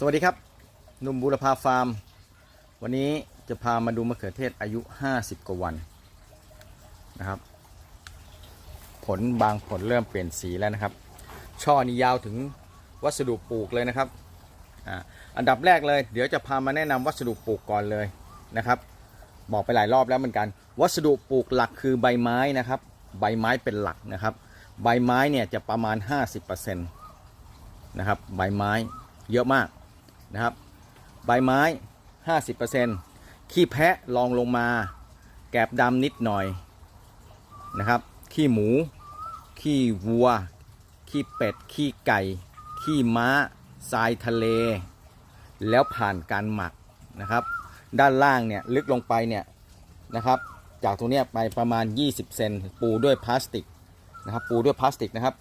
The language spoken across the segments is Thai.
สวัสดีครับหนุ่มบุรพาฟาร์ม วันนี้จะพามาดูมะเขือเทศอายุ 50 กว่าวันนะครับ ผลบางผลเริ่มเปลี่ยนสีแล้วนะครับ ช่อนี้ยาวถึงวัสดุปลูกเลยนะครับออันดับแรกเลย เดี๋ยวจะพามาแนะนำวัสดุปลูกก่อนเลยนะครับ บอกไปหลายรอบแล้วเหมือนกัน วัสดุปลูกหลักคือใบไม้นะครับ ใบไม้เป็นหลักนะครับ ใบไม้เนี่ยจะประมาณ 50%นะครับ ใบไม้เยอะมาก นะครับ ใบไม้ 50%ขี้แพะลองลงมา แกบดำนิดหน่อยนะครับ ขี้หมู ขี้วัว ขี้เป็ด ขี้ไก่ ขี้ม้า ทรายทะเล แล้วผ่านการหมักนะครับ ด้านล่างเนี่ยลึกลงไปเนี่ยนะครับจากตรงนี้ไปประมาณ 20 เซนปูด้วยพลาสติกนะครับ ปูด้วยพลาสติกนะครับ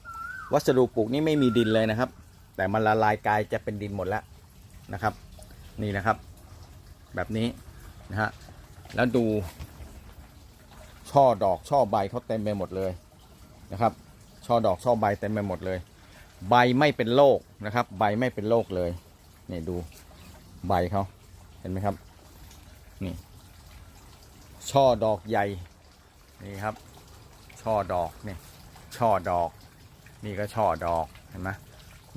วัสดุปลูกนี่ไม่มีดินเลยนะครับ แต่มันละลายกลายจะเป็นดินหมดแล้ว นะครับ นี่นะครับ แบบนี้นะฮะแล้วดูช่อดอกช่อใบเขาเต็มไปหมดเลยนะครับ ช่อดอกช่อใบเต็มไปหมดเลย ใบไม่เป็นโรคนะครับ ใบไม่เป็นโรคเลยนี่ดูใบเขาเห็นไหมครับนี่ช่อดอกใหญ่นี่ครับ ช่อดอกนี่ช่อดอก นี่ก็ช่อดอกเห็นไหม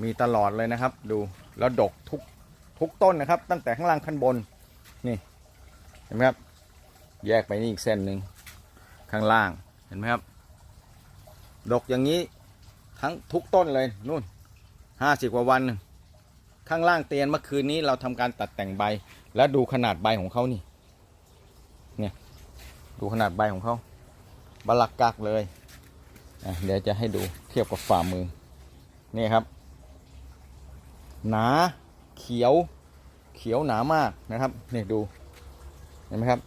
มีตลอดเลยนะครับ ดูแล้วดกทุก ทุกต้นนะครับ ตั้งแต่ข้างล่างขั้นบนนี่เห็นไหมครับ แยกไปนี่อีกเส้นหนึ่งข้างล่างเห็นไหมครับ ดกอย่างนี้ทั้งทุกต้นเลยนู่นห้าสิบกว่าวัน ข้างล่างเตียนเมื่อคืนนี้เราทำการตัดแต่งใบ แล้วดูขนาดใบของเขานี่เนี่ยดูขนาดใบของเขาบลักกักเลยเดี๋ยวจะให้ดูเทียบกับฝ่ามือนี่ครับ หนา เขียวเขียวหนามากนะครับนี่ดูเห็นไหมครับ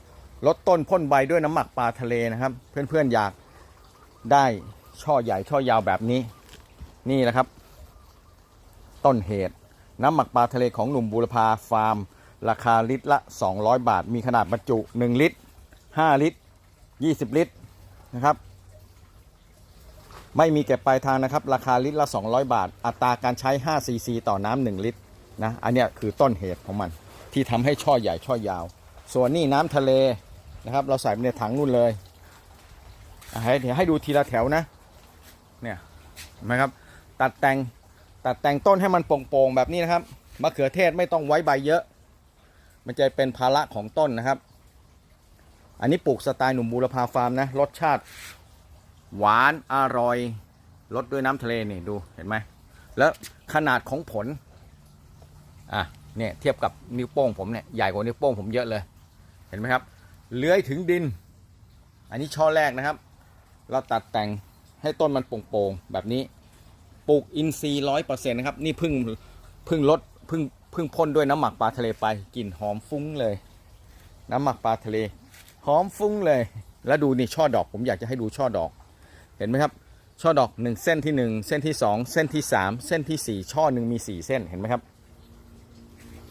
ลดต้นพ่นใบด้วยน้ำหมักปลาทะเลนะครับ เพื่อนๆอยากได้ช่อใหญ่ช่อยาวแบบนี้ นี่แหละครับ ต้นเหตุ น้ำหมักปลาทะเลของหนุ่มบูรพาฟาร์ม ราคาลิตรละ 200 บาท มีขนาดบรรจุ 1 ลิตร 5 ลิตร 20 ลิตรนะครับ ไม่มีเก็บปลายทางนะครับ ราคาลิตรละ 200 บาท อัตราการใช้ 5 ซีซี ต่อน้ำ1ลิตร นะอันนี้คือต้นเหตุของมัน ที่ทำให้ช่อใหญ่ช่อยาว ส่วนนี่น้ำทะเลนะครับ เราใส่ไปในถังนู่นเลยให้เดี๋ยวให้ดูทีละแถวนะเนี่ยเห็นไหมครับตัดแต่งตัดแต่งต้นให้มันโปร่งๆแบบนี้นะครับมะเขือเทศไม่ต้องไว้ใบเยอะ มันจะเป็นภาระของต้นนะครับ อันนี้ปลูกสไตล์หนุ่มบูรพาฟาร์มนะรสชาติหวานอร่อยรสด้วยน้ำทะเลนี่ดูเห็นไหมแล้วขนาดของผล อะเนี่ยเทียบกับนิ้วโป้งผมเนี่ยใหญ่กว่านิ้วโป้งผมเยอะเลย เห็นไหมครับ เลื้อยถึงดิน อันนี้ช่อแรกนะครับ เราตัดแต่งให้ต้นมันโป่งๆแบบนี้ปลูกอินทรีย์ร้อยเปอร์เซ็นต์นะครับ นี่พึ่งพึ่งลดพึ่งพึ่งพ่นด้วยน้ำหมักปลาทะเลไปกลิ่นหอมฟุ้งเลย น้ำหมักปลาทะเล หอมฟุ้งเลย แล้วดูนี่ช่อดอกผมอยากจะให้ดูช่อดอก เห็นไหมครับ ช่อดอกหนึ่งเส้นที่หนึ่งเส้นที่สองเส้นที่สามเส้นที่สี่ช่อหนึ่งมีสี่เส้นเห็นไหมครับ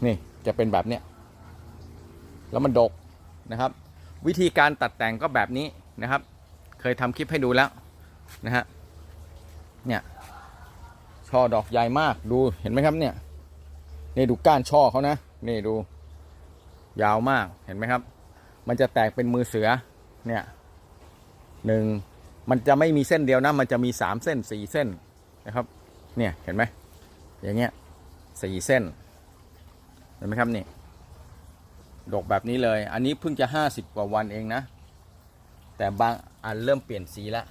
นี่จะเป็นแบบเนี้ยแล้วมันดกนะครับ วิธีการตัดแต่งก็แบบนี้นะครับ เคยทำคลิปให้ดูแล้วนะฮะเนี่ยช่อดอกใหญ่มากดูเห็นไหมครับเนี่ยนี่ดูก้านช่อเขานะนี่ดู ยาวมากเห็นไหมครับ มันจะแตกเป็นมือเสือเนี่ยหนึ่งมันจะไม่มีเส้นเดียวนะ มันจะมีสามเส้นสี่เส้นนะครับ เนี่ยเห็นไหมอย่างเงี้ยสี่เส้น ห็นไหมครับนี่ดกแบบนี้เลย อันนี้เพิ่งจะห้าสิบกว่าวันเองนะ แต่บางอันเริ่มเปลี่ยนสีแล้ว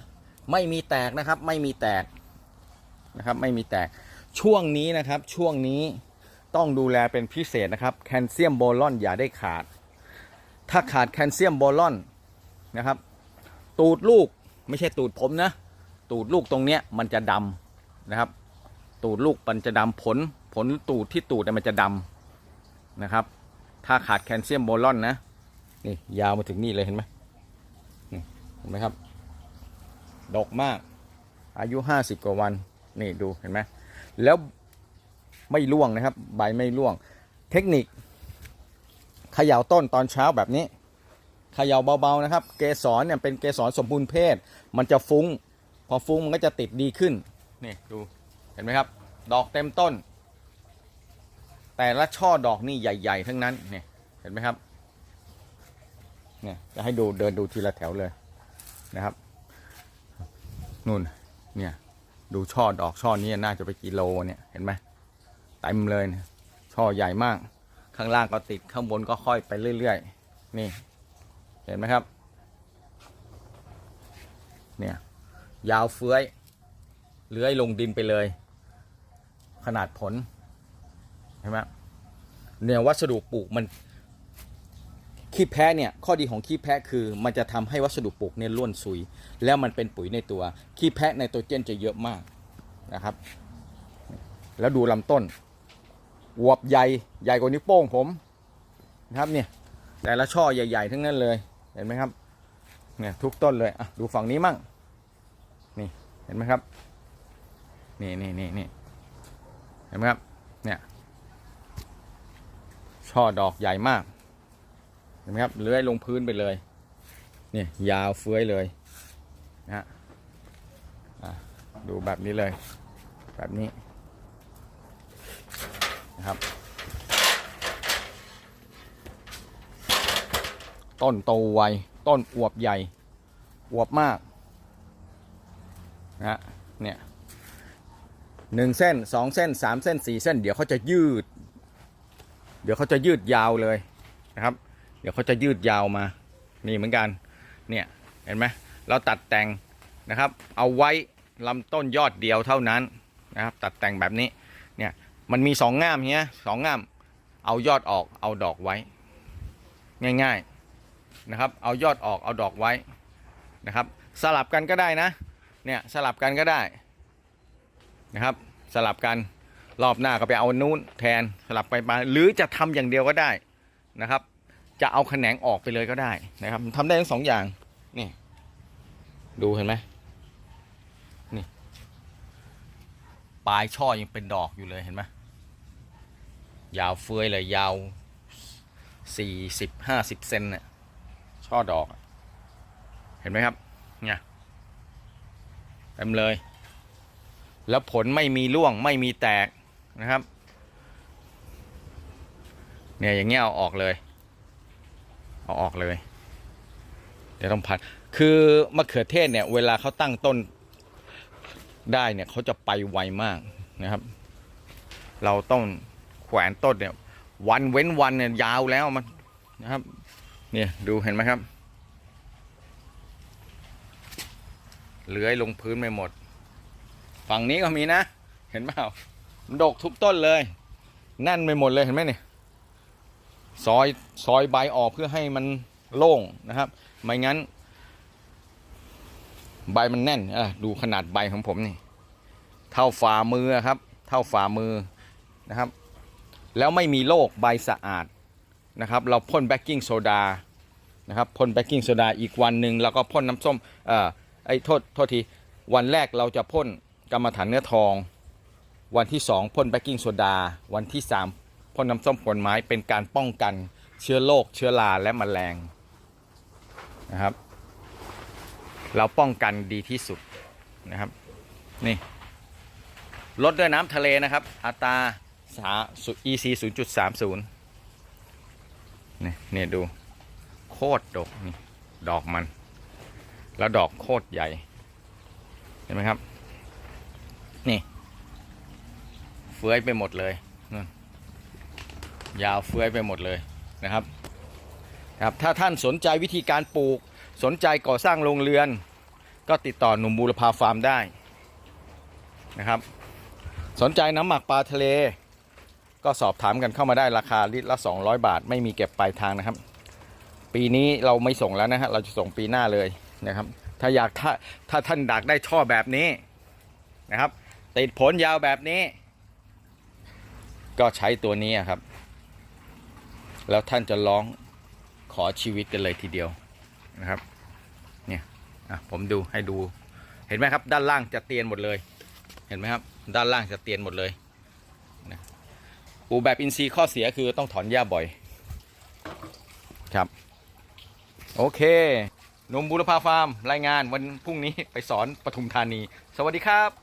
ไม่มีแตกนะครับ ไม่มีแตกนะครับ ไม่มีแตก ช่วงนี้นะครับ ช่วงนี้ต้องดูแลเป็นพิเศษนะครับ แคลเซียมโบลอนอย่าได้ขาด ถ้าขาดแคลเซียมโบลอนนะครับ ตูดลูกไม่ใช่ตูดผมนะ ตูดลูกตรงเนี้ยมันจะดำนะครับ ตูดลูกมันจะดำผล ผลตูดที่ตูดเนี่ยมันจะดำ นะครับ ถ้าขาดแคลเซียมโบลอนนะ นี่ยาวมาถึงนี่เลยเห็นไหมนี่เห็นไหมครับ ดกมาก อายุห้าสิบกว่าวัน นี่ดูเห็นไหมแล้วไม่ร่วงนะครับ ใบไม่ร่วง เทคนิคเขย่าต้นตอนเช้าแบบนี้เขย่าเบาๆนะครับ เกสรเนี่ยเป็นเกสรสมบูรณ์เพศ มันจะฟุ้ง พอฟุ้งมันก็จะติดดีขึ้น นี่ดู เห็นไหมครับ ดอกเต็มต้น แต่ละช่อดอกนี่ใหญ่ ๆ ทั้งนั้นเนี่ยเห็นไหมครับเนี่ยจะให้ดูเดินดูทีละแถวเลยนะครับนู่นเนี่ยดูช่อดอกช่อนี้น่าจะไปกิโลเนี่ยเห็นไหมเต็มเลยเนี่ยช่อใหญ่มาก ข้างล่างก็ติดข้างบนก็ค่อยไปเรื่อยๆนี่เห็นไหมครับเนี่ยยาวเฟื้อยเลื้อยลงดินไปเลย ขนาดผล เห็นไหมเนี่ยวัสดุปลูกมันขี้แพ้เนี่ยข้อดีของขี้แพ้คือมันจะทำให้วัสดุปลูกเนี่ยร่วนซุย แล้วมันเป็นปุ๋ยในตัวขี้แพ้ในตัวเจนจะเยอะมากนะครับ แล้วดูลำต้นอวบใหญ่ใหญ่กว่านิ้วโป้งผมนะครับเนี่ยแต่ละช่อใหญ่ ๆ ทั้งนั้นเลยเห็นไหมครับเนี่ยทุกต้นเลยอะดูฝั่งนี้มั่งนี่เห็นไหมครับนี่นี่นี่นี่เห็นไหมครับเนี่ย ช่อดอกใหญ่มากเห็นไหมครับเลื้อยลงพื้นไปเลยเนี่ยยาวเฟื้อยเลยนะฮะดูแบบนี้เลย แบบนี้นะครับ ต้นโตไว ต้นอวบใหญ่ อวบมากนะฮะเนี่ยหนึ่งเส้นสองเส้นสามเส้นสี่เส้น เดี๋ยวเขาจะยืด เดี๋ยวเขาจะยืดยาวเลยนะครับ เดี๋ยวเขาจะยืดยาวมา นี่เหมือนกัน เนี่ยเห็นไหมเราตัดแต่งนะครับ เอาไว้ลำต้นยอดเดียวเท่านั้นนะครับ ตัดแต่งแบบนี้ เนี่ยมันมีสองง่ามเนี้ยสองง่าม เอายอดออกเอาดอกไว้ ง่ายๆนะครับ เอายอดออกเอาดอกไว้นะครับ สลับกันก็ได้นะ เนี่ยสลับกันก็ได้นะครับ สลับกัน รอบหน้าก็ไปเอานู้นแทนสลับไปมาหรือจะทำอย่างเดียวก็ได้นะครับ จะเอาแขนงออกไปเลยก็ได้นะครับทำได้ทั้งสองอย่างนี่ดูเห็นไหมนี่ปลายช่อยังเป็นดอกอยู่เลยเห็นไหมยาวเฟือยเลยยาวสี่สิบห้าสิบเซนเนี่ยช่อดอก เห็นไหมครับเนี่ยเต็มเลย แล้วผลไม่มีร่วงไม่มีแตก นะครับ เนี่ยอย่างเงี้ยเอาออกเลย เอาออกเลย เดี๋ยวต้องพัด คือมะเขือเทศเนี่ย เวลาเขาตั้งต้นได้เนี่ยเขาจะไปไวมากนะครับ เราต้องแขวนต้นเนี่ย วันเว้นวันเนี่ยยาวแล้วมันนะครับ เนี่ยดูเห็นไหมครับเลื้อยลงพื้นไปหมด ฝั่งนี้ก็มีนะ เห็นเปล่ามัน ดกทุกต้นเลย แน่นไปหมดเลยเห็นไหมเนี่ยซอยซอยใบออกเพื่อให้มันโล่งนะครับ ไม่งั้น ใบมันแน่นอะดูขนาดใบของผมนี่ เท่าฝ่ามือครับ เท่าฝ่ามือนะครับ แล้วไม่มีโรคใบสะอาดนะครับ เราพ่นแบคกิ้งโซดานะครับพ่นแบคกิ้งโซดาอีกวันหนึ่งแล้วก็พ่นน้ำส้มเอ่อไอ้โทษโทษทีวันแรกเราจะพ่นกรรมฐานเนื้อทอง วันที่สองพ่นแบคกิ้งโซดา วันที่สามพ่นน้ำส้มผลไม้เป็นการป้องกันเชื้อโรคเชื้อราและแมลงนะครับ เราป้องกันดีที่สุดนะครับ นี่ลดด้วยน้ำทะเลนะครับ อัตราสา EC 0.30นี่เนี่ยดู โคตรดกนี่ดอกมัน แล้วดอกโคตรใหญ่ เห็นไหมครับ นี่ ฟื้อยไปหมดเลยนู่นยาวเฟื้อยไปหมดเลยนะครับครับถ้าท่านสนใจวิธีการปลูกสนใจก่อสร้างโรงเรือน ก็ติดต่อหนุ่มบูรพาฟาร์มได้นะครับ สนใจน้ำหมักปลาทะเล ก็สอบถามกันเข้ามาได้ราคาลิตรละ 200 บาท ไม่มีเก็บปลายทางนะครับ ปีนี้เราไม่ส่งแล้วนะฮะเราจะส่งปีหน้าเลยนะครับ ถ้าอยากถ้าถ้าท่านดักได้ช่อแบบนี้นะครับ ติดผลยาวแบบนี้ ก็ใช้ตัวนี้ครับ แล้วท่านจะร้องขอชีวิตกันเลยทีเดียวนะครับ เนี่ยผมดูให้ดู เห็นไหมครับ ด้านล่างจะเตียนหมดเลย เห็นไหมครับ ด้านล่างจะเตียนหมดเลยนะปูแบบอินทรีย์ข้อเสียคือต้องถอนหญ้าบ่อย ครับ โอเคหนมบุรพาฟาร์ม รายงานวันพรุ่งนี้ไปสอนปทุมธานี สวัสดีครับ